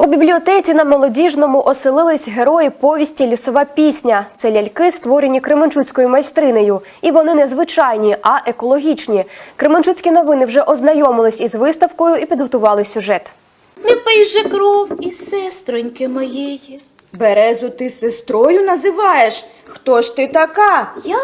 У бібліотеці на молодіжному оселились герої повісті Лісова пісня. Це ляльки, створені Кременчуцькою майстринею. І вони не звичайні, а екологічні. Кременчуцькі новини вже ознайомились із виставкою і підготували сюжет. Не пий же кров із сестроньки моєї. Березу ти сестрою називаєш? Хто ж ти така? Я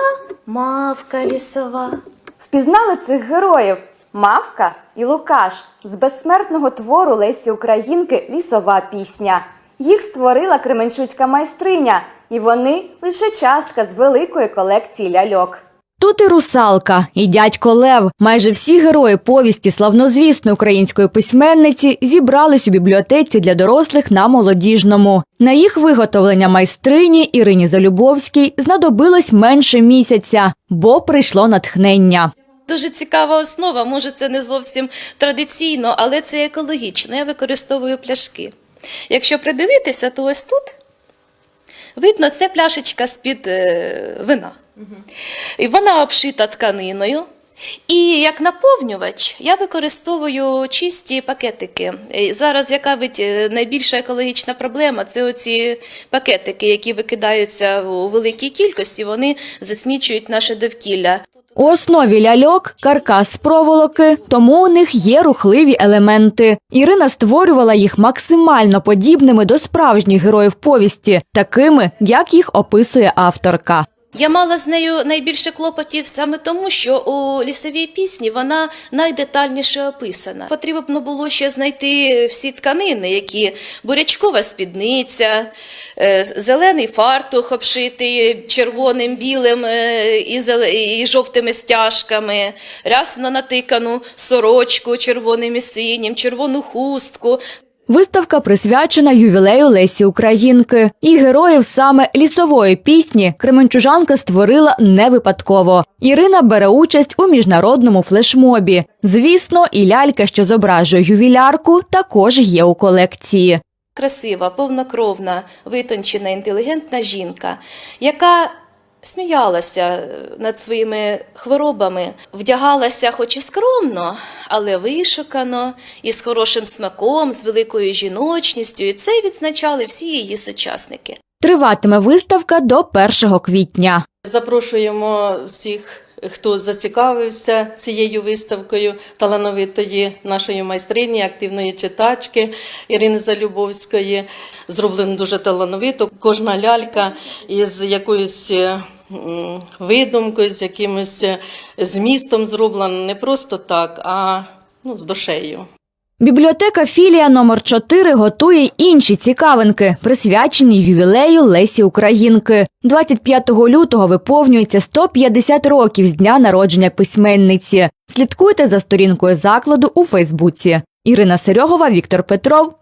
мавка лісова. Впізнали цих героїв Мавка і Лукаш з безсмертного твору Лесі Українки Лісова пісня. Їх створила кременчуцька майстриня, і вони лише частка з великої колекції ляльок. Тут і русалка, і дядько Лев. Майже всі герої повісті славнозвісної української письменниці зібрались у бібліотеці для дорослих на молодіжному. На їх виготовлення майстрині Ірині Залюбовській знадобилось менше місяця, бо прийшло натхнення. Дуже цікава основа. Може, це не зовсім традиційно, але це екологічно. Я використовую пляшки. Якщо придивитися, то ось тут видно, це пляшечка з-під е, вина. І вона обшита тканиною. І як наповнювач я використовую чисті пакетики. Зараз яка е, найбільша екологічна проблема це оці пакетики, які викидаються у великій кількості, вони засмічують наше довкілля. У основі ляльок каркас проволоки, тому у них є рухливі елементи. Ірина створювала їх максимально подібними до справжніх героїв повісті, такими, як їх описує авторка. Я мала з нею найбільше клопотів саме тому, що у лісовій пісні вона найдетальніше описана. Потрібно було ще знайти всі тканини, які бурячкова спідниця, е, зелений фартух обшитий червоним, білим е, і, зеле- і жовтими стяжками, рясно натикану сорочку червоним і синім, червону хустку. Виставка присвячена ювілею Лесі Українки. І героїв саме лісової пісні Кременчужанка створила не випадково. Ірина бере участь у міжнародному флешмобі. Звісно, і лялька, що зображує ювілярку, також є у колекції. красива, повнокровна, витончена, інтелігентна жінка, яка сміялася над своїми хворобами, вдягалася хоч і скромно, але вишукано, і з хорошим смаком, з великою жіночністю, і це відзначали всі її сучасники. Триватиме виставка до 1 квітня. Запрошуємо всіх, хто зацікавився цією виставкою талановитої нашої майстрині, активної читачки Ірини Залюбовської. Зроблено дуже талановито. Кожна лялька із якоюсь е, видумкою, з якимось е, змістом зроблена не просто так, а ну, з душею. Бібліотека філія номер 4 готує інші цікавинки, присвячені ювілею Лесі Українки. 25 лютого виповнюється 150 років з дня народження письменниці. Слідкуйте за сторінкою закладу у Фейсбуці. Ірина Серьогова, Віктор Петров,